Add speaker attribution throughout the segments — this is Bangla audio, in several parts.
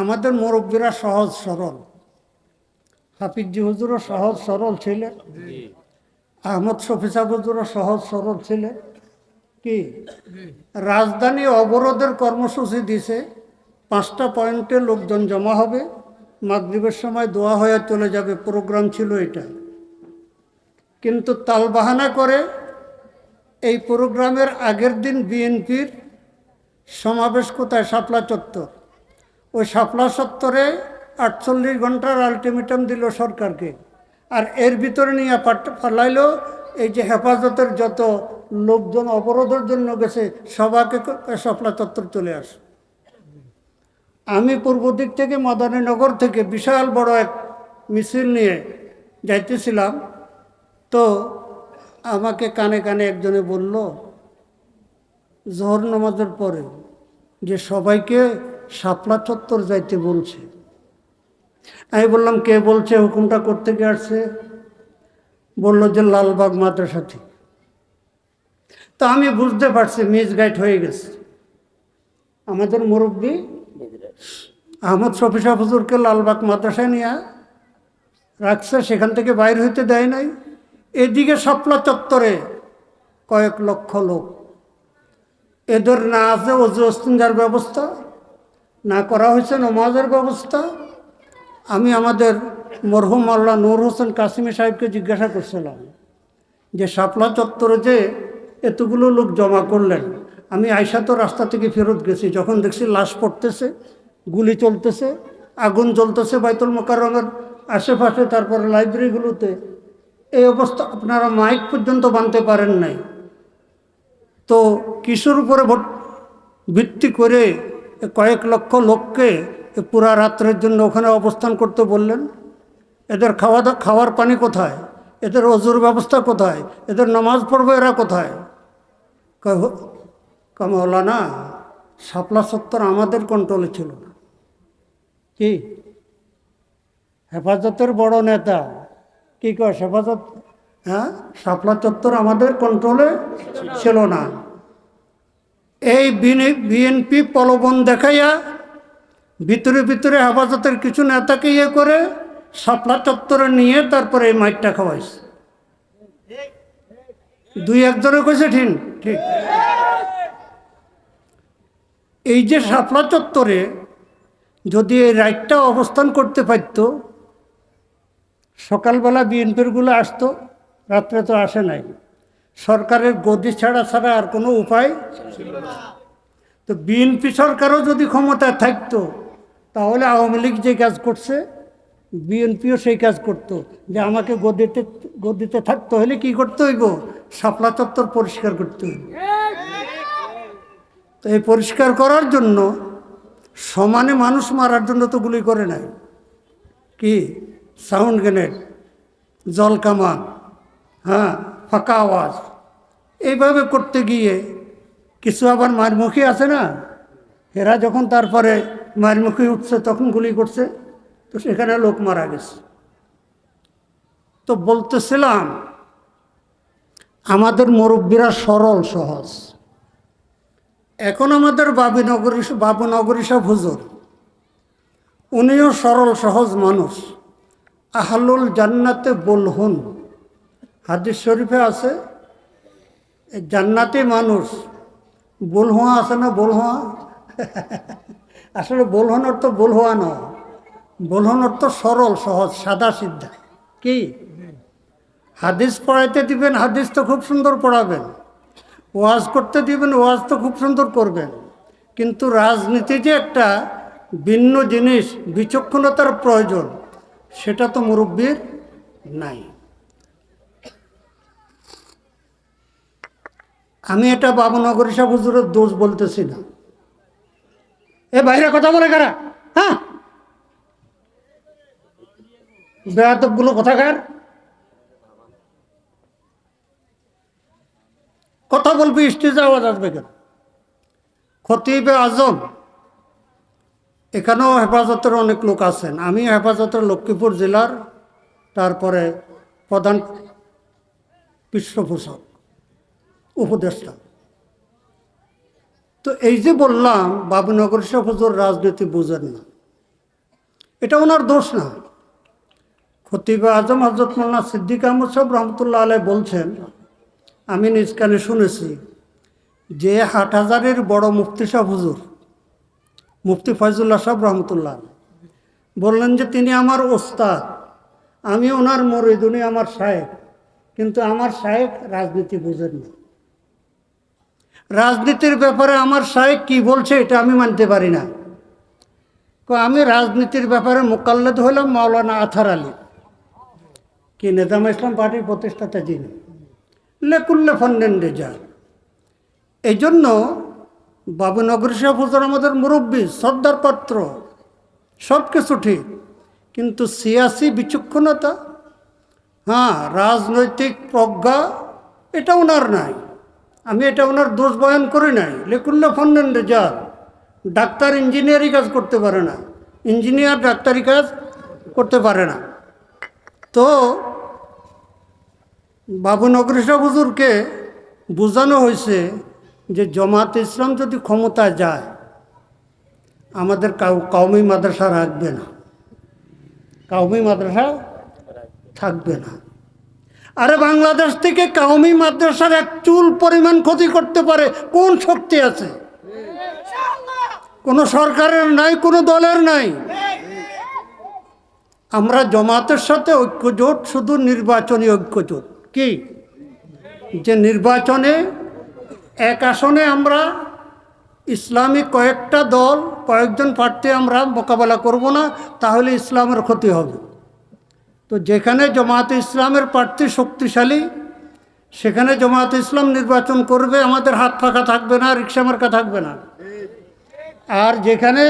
Speaker 1: আমাদের মুরব্বীরা সহজ সরল। হাফিজি হুজুরও সহজ সরল ছিলেন। আহমদ শফিসা হুজুরও সহজ সরল ছিলেন। কি? রাজধানী অবরোধের কর্মসূচি দিছে। পাঁচটা পয়েন্টে লোকজন জমা হবে। মাগরিবের সময় দোয়া হয়ে চলে যাবে। প্রোগ্রাম ছিল এটা। কিন্তু তালবাহানা করে এই প্রোগ্রামের আগের দিন বিএনপির সমাবেশ কোথায়? শাপলা চত্বর। ওই শাপলা চত্বরে আটচল্লিশ ঘণ্টার আলটিমেটাম দিল সরকারকে। আর এর ভিতরে নিয়ে পালাইলো এই যে হেফাজতের যত লোকজন, অবরোধের জন্য গেছে, সবাকে শাপলা চত্বর চলে আসে। আমি পূর্ব দিক থেকে মদনীনগর থেকে বিশাল বড় এক মিছিল নিয়ে যাইতেছিলাম। তো আমাকে কানে কানে একজনে বলল, জোহর নামাজের পরে যে সবাইকে শাপলা চত্বর যাইতে বলছে। আমি বললাম, কে বলছে? হুকুমটা করতে কে আসছে। বলল যে, লালবাগ মাদ্রাসা তো আমি বুঝতে পারছি, মিস গাইড হয়ে গেছে। আমাদের মুরব্বী আহমদ শফিসা হুজুরকে লালবাগ মাদ্রাসায় নিয়ে রাখছে, সেখান থেকে বাইর হইতে দেয় নাই। এদিকে শাপলা চত্বরে কয়েক লক্ষ লোক। এদের না আছে অজু অস্তিনজার ব্যবস্থা। না করা হয়েছে নমাজের ব্যবস্থা। আমি আমাদের মরহুম আল্লাহ নূর হোসেন কাসিমি সাহেবকে জিজ্ঞাসা করছিলাম যে, শাপলা চত্বরে যে এতগুলো লোক জমা করলেন, আমি আয়সা তো রাস্তা থেকে ফেরত গেছি, যখন দেখছি লাশ পড়তেছে, গুলি চলতেছে, আগুন জ্বলতেছে বাইতুল মোকাররমের আশেপাশে, তারপরে লাইব্রেরিগুলোতে, এই অবস্থা আপনারা মাইক পর্যন্ত বানতে পারেন নাই। তো কিশোর উপরে ভিত্তি করে কয়েক লক্ষ লোককে পুরা রাত্রের জন্য ওখানে অবস্থান করতে বললেন। এদের খাওয়া দাওয়া খাওয়ার পানি কোথায়? এদের অজুর ব্যবস্থা কোথায়? এদের নামাজ পড়বে এরা কোথায়? না শাপলা সত্তর আমাদের কন্ট্রোলে ছিল না। কি? হেফাজতের বড় নেতা। কি কয়, হেফাজত? হ্যাঁ শাপলা চত্বর আমাদের কন্ট্রোলে ছিল না। এই বিএনপি প্রলোভন দেখাইয়া ভিতরে ভিতরে হেফাজতের কিছু নেতাকে ইয়ে করে শাপলা চত্বরে নিয়ে তারপরে এই মাইকটা খাওয়াইছে। দুই একজনে কইছে ঠিক ঠিক। এই যে শাপলা চত্বরে যদি এই রাইটটা অবস্থান করতে পারত, সকালবেলা বিএনপিরগুলো আসতো, রাত্রে তো আসে নাই। সরকারের গদি ছাড়া ছাড়া আর কোনো উপায়? তো বিএনপি সরকারও যদি ক্ষমতায় থাকতো, তাহলে আওয়ামী লীগ যে কাজ করছে, বিএনপিও সেই কাজ করতো। যে আমাকে গদিতে গদিতে থাকতে হলে কি করতে হইব? শাপলা চত্বর পরিষ্কার করতে হইব। তো এই পরিষ্কার করার জন্য সমানে মানুষ মারার জন্য তো গুলি করে নাই। কি? সাউন্ড গ্রেনেড, জল কামান হ্যাঁ ফাঁকা আওয়াজ। এইভাবে করতে গিয়ে কিছু আবার মারমুখী আছে না? এরা যখন তারপরে মারমুখী উঠছে, তখন গুলি করছে, তো সেখানে লোক মারা গেছে। তো বলতেছিলাম, আমাদের মুরব্বীরা সরল, সহজ। এখন আমাদের বাবুনগরী বাবুনগরী সব হুজুর, উনিও সরল, সহজ মানুষ। আহলুল জান্নাতে বলহুন। হাদিস শরীফে আছে জান্নাতি মানুষ, বলহুয়া আছে না বলহুয়া? আসলে বলহন অর্থ বলহুয়া নয়। বলহন অর্থ সরল, সহজ, সাদা সিদ্ধা। কি? হাদিস পড়াইতে দিবেন, হাদিস তো খুব সুন্দর পড়াবেন। ওয়াজ করতে দিবেন, ওয়াজ তো খুব সুন্দর করবেন। কিন্তু রাজনীতি যে একটা ভিন্ন জিনিস, বিচক্ষণতার প্রয়োজন, সেটা তো মুরব্বীর নাই। আমি এটা বাবুনগরী সাহ হুজুরের দোষ বলতেছি না। এ বাইরে কথা বলে কারা? হ্যাঁ? বেয়াদবগুলো কোথাকার? কথা বলবি, স্টেজে আওয়াজ আসবে কেন? খতিবে আজম, এখানেও হেফাজতের অনেক লোক আছেন। আমি হেফাজতের লক্ষ্মীপুর জেলার, তারপরে প্রধান পৃষ্ঠপোষক উপদেষ্টা। তো এই যে বললাম বাবুনগর হুজুর রাজনীতি বুঝেন না। এটা ওনার দোষ না। খতিবে আজম হজরত মোল্লা সিদ্দিক আহমদ সাহেব রহমতুল্লাহ আলাই বলছেন, আমি নিজ কানে শুনেছি যে হাটহাজারের বড় মুফতি সাহেব হুজুর, মুফতি ফয়জুল্লাহ সাহেব রহমতুল্লাহ, বললেন যে তিনি আমার ওস্তাদ, আমি ওনার মরিদ উনি আমার সাহেব, কিন্তু আমার সাহেব রাজনীতি বুঝেন না। রাজনীতির ব্যাপারে আমার সাহেব কি বলছে এটা আমি মানতে পারি না। আমি রাজনীতির ব্যাপারে মোকাল্লেদ হলাম মাওলানা আথার আলী। কি, নেজাম ইসলাম পার্টির প্রতিষ্ঠাতা যিনি। লেকুল্লে ফন্ডেন রেজা। এই জন্য বাবু নগরী সাহেব হুজুর আমাদের মুরব্বী, সর্দার পাত্র সব কিছু ঠিক। কিন্তু সিয়াসি বিচক্ষণতা হ্যাঁ রাজনৈতিক প্রজ্ঞা, এটা ওনার নাই। আমি এটা ওনার দোষ বয়ান করি নাই। লেকুল্লে ফন্ডেন রেজাল ডাক্তার, ইঞ্জিনিয়ারিং কাজ করতে পারে না। ইঞ্জিনিয়ার, ডাক্তারি কাজ করতে পারে না। তো বাবু নগরী সাহেব হুজুরকে বোঝানো হয়েছে যে জমাত ইসলাম যদি ক্ষমতায় যায়, আমাদের কাউ কাউমি মাদ্রাসা রাখবে না। কাউমি মাদ্রাসা থাকবে না। আরে বাংলাদেশ থেকে কাউমি মাদ্রাসার এক চুল পরিমাণ ক্ষতি করতে পারে, কোন শক্তি আছে? কোনো সরকারের নাই, কোনো দলের নাই। আমরা জমাতের সাথে ঐক্যজোট, শুধু নির্বাচনী ঐক্যজোট। কি? যে নির্বাচনে এক আসনে আমরা ইসলামী কয়েকটা দল, কয়েকজন প্রার্থী আমরা মোকাবেলা করব না, তাহলে ইসলামের ক্ষতি হবে। তো যেখানে জমাতে ইসলামের প্রার্থী শক্তিশালী, সেখানে জমাতে ইসলাম নির্বাচন করবে, আমাদের হাত ফাঁকা থাকবে না, রিক্সা মার্কা থাকবে না। আর যেখানে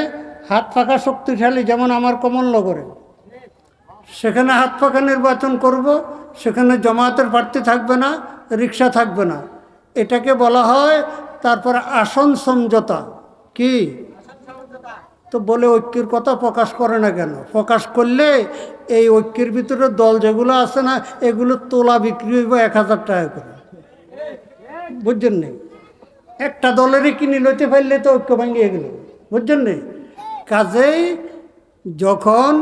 Speaker 1: হাত ফাঁকা শক্তিশালী, যেমন আমার কমলনগরে, সেখানে হাত ফাঁকা নির্বাচন করব, সেখানে জমাতের প্রার্থী থাকবে না, রিক্সা থাকবে না। এটাকে বলা হয় তারপর আসন সমঝোতা। কি? তো বলে ঐক্যের কথা প্রকাশ করে না কেন? প্রকাশ করলে এই ঐক্যের ভিতরে দল যেগুলো আছে না, এগুলো তোলা বিক্রি হইব এক হাজার টাকা করে। বুঝছেন নেই? একটা দলেরই কিনে লইতে পারলে তো ঐক্য ভাঙিয়ে গেল। বুঝছেন নেই? কাজেই যখন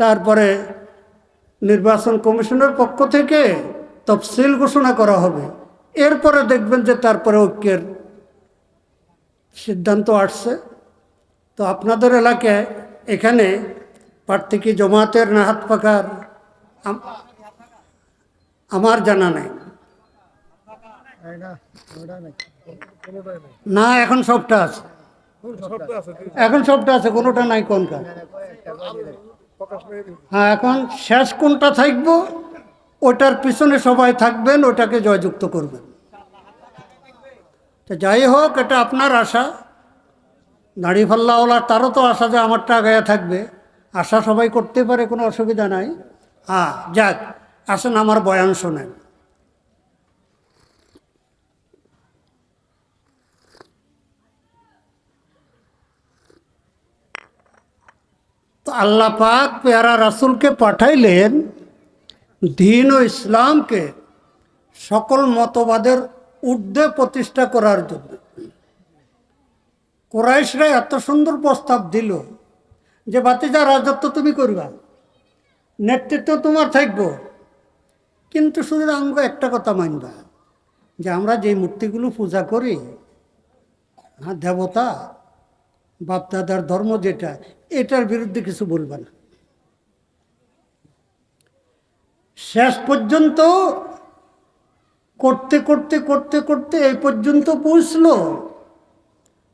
Speaker 1: তারপরে নির্বাচন কমিশনের পক্ষ থেকে তফসিল ঘোষণা করা হবে, এরপরে দেখবেন যে তারপরে ঐক্যের সিদ্ধান্ত আসছে। তো আপনাদের এলাকায় এখানে প্রার্থী কি জমাতের না হাত পাকার? আমার জানা নাই। না, এখন সবটা আছে। এখন সবটা আছে, কোনোটা নাই, কোনটা? হ্যাঁ এখন শেষ কোনটা থাকব, ওটার পিছনে সবাই থাকবেন, ওটাকে জয়যুক্ত করবেন। তো যাই হোক, এটা আপনার আশা। দাড়ি ফাল্লাওয়ালার তারও তো আশা যে আমারটা গায়ে থাকবে। আশা সবাই করতে পারে, কোনো অসুবিধা নাই। হ্যাঁ যাক, আসেন আমার বয়ান শোনেন। তো আল্লাহ পাক পেয়ারা রাসুলকে পাঠাইলেন দিন ও ইসলামকে সকল মতবাদের ঊর্ধ্বে প্রতিষ্ঠা করার জন্য। কোরাইশরা এত সুন্দর প্রস্তাব দিল। যে বাতিজা রাজত্ব তুমি করবা। নেতৃত্ব তোমার থাকব। কিন্তু শুধু আঙ্গ একটা কথা মানবা, যে আমরা যে মূর্তিগুলো পূজা করি হ্যাঁ দেবতা, বাপদাদার ধর্ম যেটা, এটার বিরুদ্ধে কিছু বলবে না। শেষ পর্যন্ত করতে করতে করতে করতে এই পর্যন্ত পৌঁছলো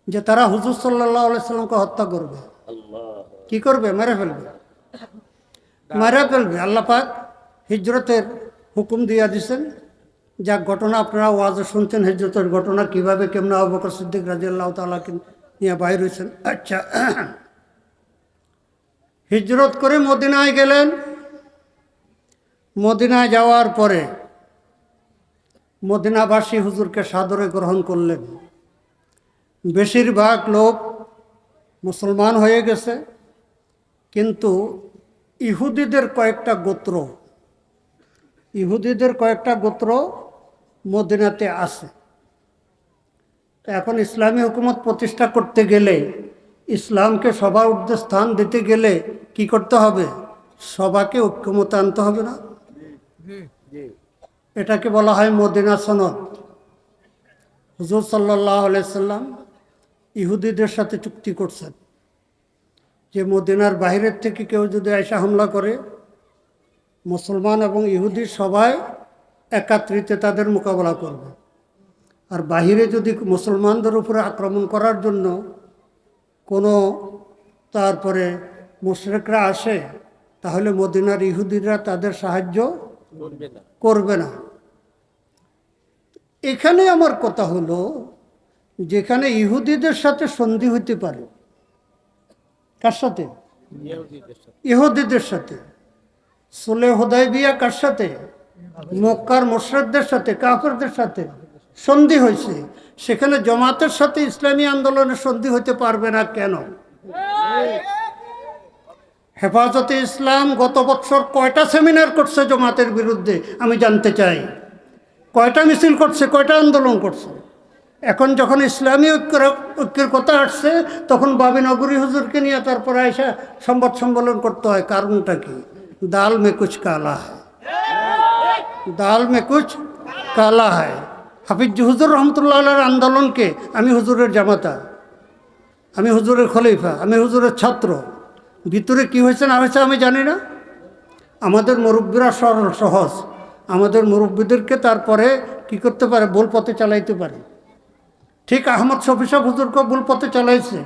Speaker 1: যে তারা হুজুর সাল্লাহ সাল্লামকে হত্যা করবে। কি করবে? মেরে ফেলবে। মেরে ফেলবে, আল্লাহ পাক হিজরতের হুকুম দিয়া দিছেন। যা ঘটনা আপনারা ওয়াজে শুনছেন, হিজরতের ঘটনা কীভাবে, কেমন আবকর সিদ্দিক রাজি আল্লাহ তালাকে নিয়ে বাইর হয়েছেন। আচ্ছা হিজরত করে মদিনায় গেলেন। মদিনায় যাওয়ার পরে মদিনাবাসী হুজুরকে সাদরে গ্রহণ করলেন। বেশিরভাগ লোক মুসলমান হয়ে গেছে। কিন্তু ইহুদিদের কয়েকটা গোত্র, ইহুদিদের কয়েকটা গোত্র মদিনাতে আছে। এখন ইসলামী হুকুমত প্রতিষ্ঠা করতে গেলে, ইসলামকে সবার ঊর্ধ্বে স্থান দিতে গেলে কি করতে হবে? সবাকে ঐক্যমত আনতে হবে না? এটাকে বলা হয় মদিনা সনদ। হুজুর সাল্লাহ সাল্লাম ইহুদিদের সাথে চুক্তি করছেন। যে মদিনার বাইরের থেকে কেউ যদি আয়সা হামলা করে মুসলমান এবং ইহুদি সবাই একাত্রিতে তাদের মোকাবেলা করবে। আর বাহিরে যদি মুসলমানদের উপরে আক্রমণ করার জন্য কোনো তারপরে মুশরেকরা আসে তাহলে মদিনার ইহুদিরা তাদের সাহায্য করবে না। এখানে আমার কথা হলো যেখানে ইহুদিদের সাথে সন্ধি হইতে পারে কার সাথে? ইহুদিদের সাথে। সোলে হোদাই বিয়া কার সাথে? মক্কার মোশরকদের সাথে কাফেরদের সাথে সন্ধি হয়েছে। সেখানে জমাতের সাথে ইসলামী আন্দোলনের সন্ধি হতে পারবে না কেন? হেফাজতে ইসলাম গত বছর কয়টা সেমিনার করছে জমাতের বিরুদ্ধে? আমি জানতে চাই। কয়টা মিছিল করছে কয়টা আন্দোলন করছে? এখন যখন ইসলামী ঐক্যের ঐক্যের কথা আসছে, তখন বাবি নগরী হুজুরকে নিয়ে তারপরে এসে সংবাদ সম্মেলন করতে হয়। কারণটা কি? দাল মে কুচ কালা হয়। দাল মে কুচ কালা হয়। হাফিজ হুজুর রহমতুল্লাহ আন্দোলনকে আমি হুজুরের জামাতা, আমি হুজুরের খলিফা, আমি হুজুরের ছাত্র। ভিতরে কি হয়েছে না হয়েছে আমি জানি না। আমাদের মুরব্বীরা সরল, সহজ। আমাদের মুরব্বীদেরকে তারপরে কি করতে পারে? ভুল পথে চালাইতে পারে। ঠিক আহমদ শফি সাহ হুজুরকে ভুল পথে চালাইছে।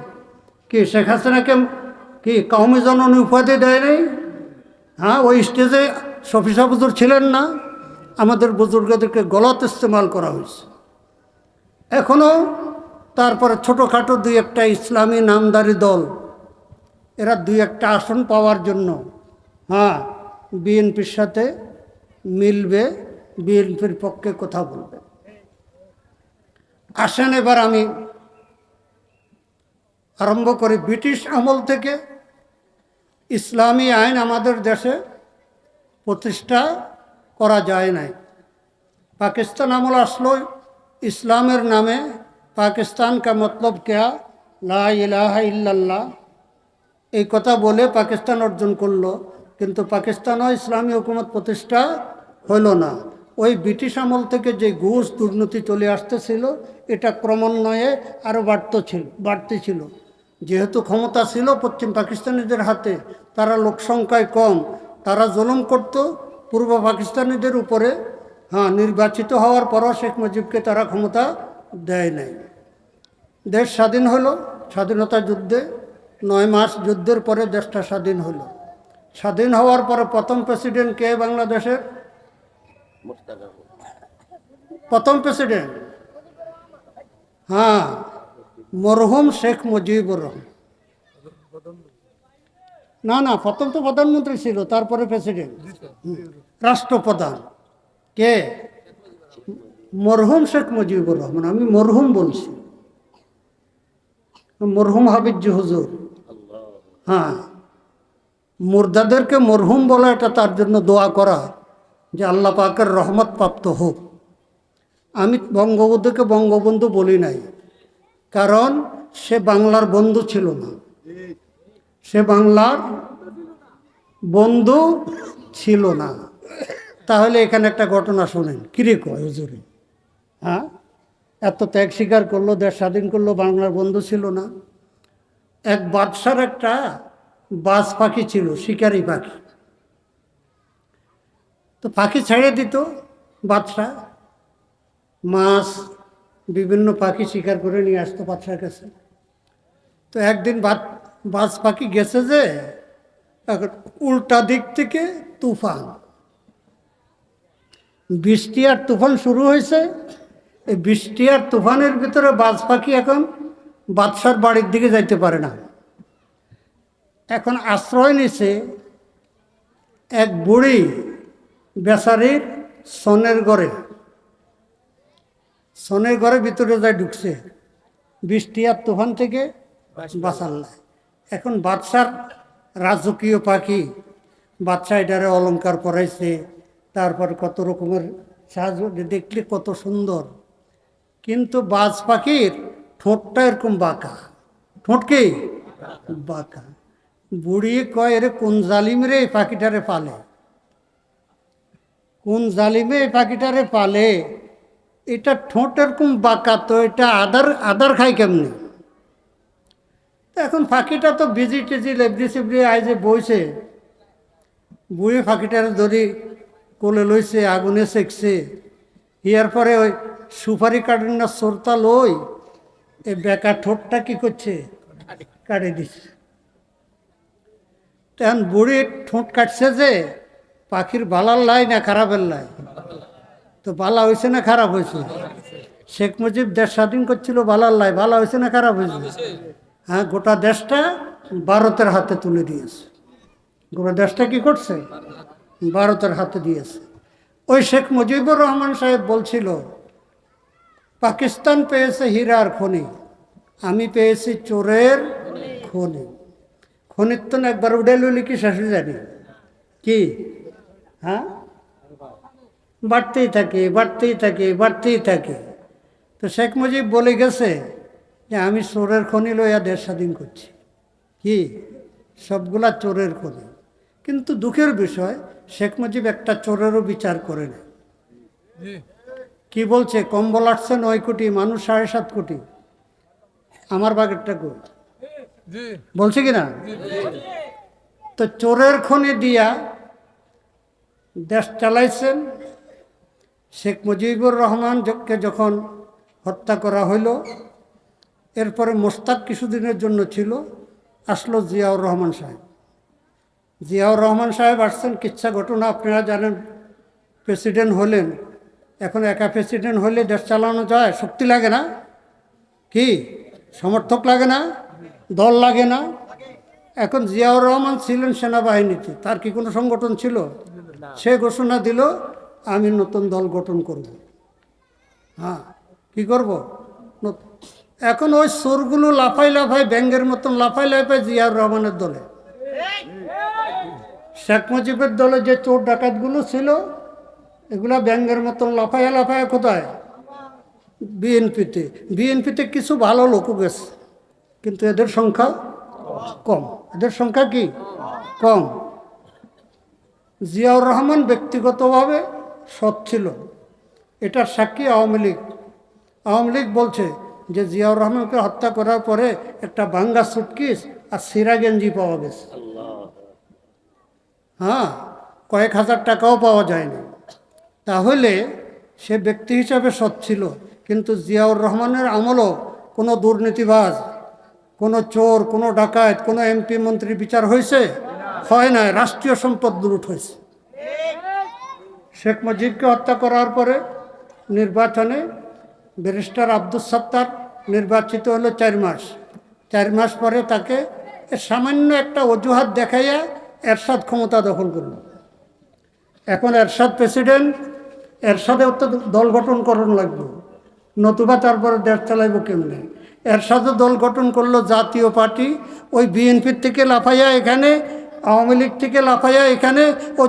Speaker 1: কি শেখ হাসিনাকে কি কৌমি জননী উপাধি দেয় নাই? হ্যাঁ ওই স্টেজে শফি সাহ হুজুর ছিলেন না। আমাদের বুজুর্গদেরকে গলত ইস্তেমাল করা হয়েছে। এখনও তারপরে ছোটোখাটো দুই একটা ইসলামী নামদারি দল, এরা দুই একটা আসন পাওয়ার জন্য হ্যাঁ বিএনপির সাথে মিলবে, বিএনপির পক্ষে কথা বলবে। আসেন এবার আমি আরম্ভ করি। ব্রিটিশ আমল থেকে ইসলামী আইন আমাদের দেশে প্রতিষ্ঠা করা যায় নাই। পাকিস্তান আমল আসলো ইসলামের নামে। পাকিস্তান কা মতলব কেয়া লা ইলাহা ইল্লাল্লাহ। এই কথা বলে পাকিস্তান অর্জন করল, কিন্তু পাকিস্তানও ইসলামী হুকুমত প্রতিষ্ঠা হইল না। ওই ব্রিটিশ আমল থেকে যে ঘুষ, দুর্নীতি চলে আসতেছিল এটা ক্রমান্বয়ে আরও বাড়ত ছিল বাড়তে ছিল। যেহেতু ক্ষমতা ছিল পশ্চিম পাকিস্তানিদের হাতে তারা লোকসংখ্যায় কম তারা জুলুম করত পূর্ব পাকিস্তানিদের উপরে হ্যাঁ নির্বাচিত হওয়ার পরও শেখ মুজিবকে তারা ক্ষমতা দেয় নাই। দেশ স্বাধীন হলো স্বাধীনতা যুদ্ধে নয় মাস যুদ্ধের পরে দেশটা স্বাধীন হলো। স্বাধীন হওয়ার পরে প্রথম প্রেসিডেন্ট কে বাংলাদেশের? প্রথম প্রেসিডেন্ট? হ্যাঁ মরহুম শেখ মুজিবুর রহমান। না না, প্রথম তো প্রধানমন্ত্রী ছিল, তারপরে প্রেসিডেন্ট। রাষ্ট্রপ্রধান। কে? মরহুম শেখ মুজিবুর রহমান, আমি মরহুম বলছি। মরহুম হাবিজ হুজুর। হ্যাঁ মুর্দাদেরকে মরহুম বলা এটা তার জন্য দোয়া করা যে আল্লাহ পাকের রহমত প্রাপ্ত হোক। আমি বঙ্গবন্ধুকে বঙ্গবন্ধু বলি নাই। কারণ সে বাংলার বন্ধু ছিল না। সে বাংলার বন্ধু ছিল না। তাহলে এখানে একটা ঘটনা শোনেন। কিরে কয় হুজুরে? হ্যাঁ? এত ত্যাগ স্বীকার করল, দেশ স্বাধীন করল, বাংলার বন্ধু ছিল না। এক বাদশার একটা বাজ পাখি ছিল, শিকারি পাখি। তো পাখি ছেড়ে দিত বাদশাহ। মাছ, বিভিন্ন পাখি শিকার করে নিয়ে আসতো বাদশার কাছে। তো একদিন বাজ পাখি গেছে যে, এখন উল্টা দিক থেকে তুফান। বৃষ্টি আর তুফান শুরু হয়েছে। এই বৃষ্টি আর তুফানের ভিতরে বাজ পাখি এখন বাদশার বাড়ির দিকে যাইতে পারে না। এখন আশ্রয় নিছে এক বুড়ি বেচারির সনের ঘরে। সনের ঘরে ভিতরে যায় ঢুকছে। বৃষ্টি আর তুফান থেকে বাঁচাল না। এখন বাদশার রাজকীয় পাখি বাচ্চা এটারে অলংকার পরাইছে তারপর কত রকমের সাহায্য দেখলে কত সুন্দর। কিন্তু বাজ পাখির ঠোঁটটা এরকম বাঁকা। ঠোঁট কি? বাঁকা। বুড়ি কয় এরে কোন জালিম রে এই পাখিটারে পালে? কোন জালিমে এই পাখিটারে পালে? এটা ঠোঁট এরকম বাঁকা তো এটা আদার আদার খায় কেমনি? এখন পাখিটা তো বিজি টিজি লেবড়ি সিবড়ি আয় যে বইছে, বইয়ে পাখিটার ধরি কোলে লইছে, আগুনে সেকছে। ইয়ার পরে ওই সুপারি কাটেন না সরতা লই এই বেকার ঠোঁটটা কি করছে? কাটে দিচ্ছে তখন বুড়ি ঠোঁট কাটছে যে, পাখির বালার লাই না খারাপের লাই। তো বালা হয়েছে না খারাপ হয়েছে শেখ মুজিব দেশ স্বাধীন করছিল লাই, বালা হয়েছে না খারাপ হয়েছে হ্যাঁ গোটা দেশটা ভারতের হাতে তুলে দিয়েছে। গোটা দেশটা কি করছে? ভারতের হাতে দিয়েছে। ওই শেখ মুজিবুর রহমান সাহেব বলছিল, পাকিস্তান পেয়েছে হীরার খনি, আমি পেয়েছি চোরের খনি। খনির তো একবার উঠে লইলে কি শেষ জানি কি? হ্যাঁ? বাড়তেই থাকে বাড়তেই থাকে বাড়তেই থাকে। তো শেখ মুজিব বলে গেছে যে আমি চোরের খনি লইয়া দেশ স্বাধীন করছি। কি? সবগুলা চোরের খনি। কিন্তু দুঃখের বিষয় শেখ মুজিব একটা চোরেরও বিচার করে না কি বলছে? কম্বল আসছে নয় কোটি মানুষ সাড়ে সাত কোটি। আমার বাগেরটা কো বলছে কি না? তো চোরের খনি দিয়া দেশ চালাইছেন শেখ মুজিবুর রহমানকে যখন হত্যা করা হইল, এরপরে মোস্তাক কিছুদিনের জন্য ছিল, আসলো জিয়াউর রহমান সাহেব। জিয়াউর রহমান সাহেব আসছেন, কিচ্ছা ঘটনা আপনারা জানেন, প্রেসিডেন্ট হলেন। এখন একা প্রেসিডেন্ট হলে দেশ চালানো যায়, শক্তি লাগে না? কি? সমর্থক লাগে না? দল লাগে না? এখন জিয়াউর রহমান ছিলেন সেনাবাহিনীতে, তার কি কোনো সংগঠন ছিল? সে ঘোষণা দিল আমি নতুন দল গঠন করব। হ্যাঁ কি করব? এখন ওই সোরগুলো লাফাই লাফাই ব্যাঙ্গের মতন লাফাই লাফাই জিয়াউর রহমানের দলে। শেখ মুজিবের দলে যে চোর ডাকাতগুলো ছিল, এগুলা ব্যাঙ্গের মতন লাফাইয়া লাফাইয়া কোথায়? বিএনপিতে। বিএনপিতে কিছু ভালো লোকও গেছে, কিন্তু এদের সংখ্যা কম। এদের সংখ্যা কি? কম। জিয়াউর রহমান ব্যক্তিগতভাবে সৎ ছিল। এটার সাক্ষী আওয়ামী লীগ। আওয়ামী লীগ বলছে যে জিয়াউর রহমানকে হত্যা করার পরে একটা বাঙ্গা সুটকিস আর সিরা গেঞ্জি পাওয়া গেছে। হ্যাঁ কয়েক হাজার টাকাও পাওয়া যায়নি। তাহলে সে ব্যক্তি হিসাবে সৎ ছিল, কিন্তু জিয়াউর রহমানের আমলও কোনো দুর্নীতিবাজ, কোনো চোর, কোনো ডাকাত, কোনো এমপি, মন্ত্রী বিচার হয়েছে? হয় না রাষ্ট্রীয় সম্পদ লুট হয়েছে। শেখ মুজিবকে হত্যা করার পরে নির্বাচনে ব্যারিস্টার আব্দুল সত্তার নির্বাচিত হলো চার মাস। চার মাস পরে তাকে সামান্য একটা অজুহাত দেখাইয়া এরশাদ ক্ষমতা দখল করল। এখন এরশাদ প্রেসিডেন্ট এরশাদেও তো দল গঠন করণ লাগবে। নতুবা তারপরে দেশ চালাইব কেমনে? এরশাদও দল গঠন করল জাতীয় পার্টি, ওই বিএনপির থেকে লাফাইয়া এখানে, আওয়ামী লীগ থেকে লাফাইয়া এখানে, ও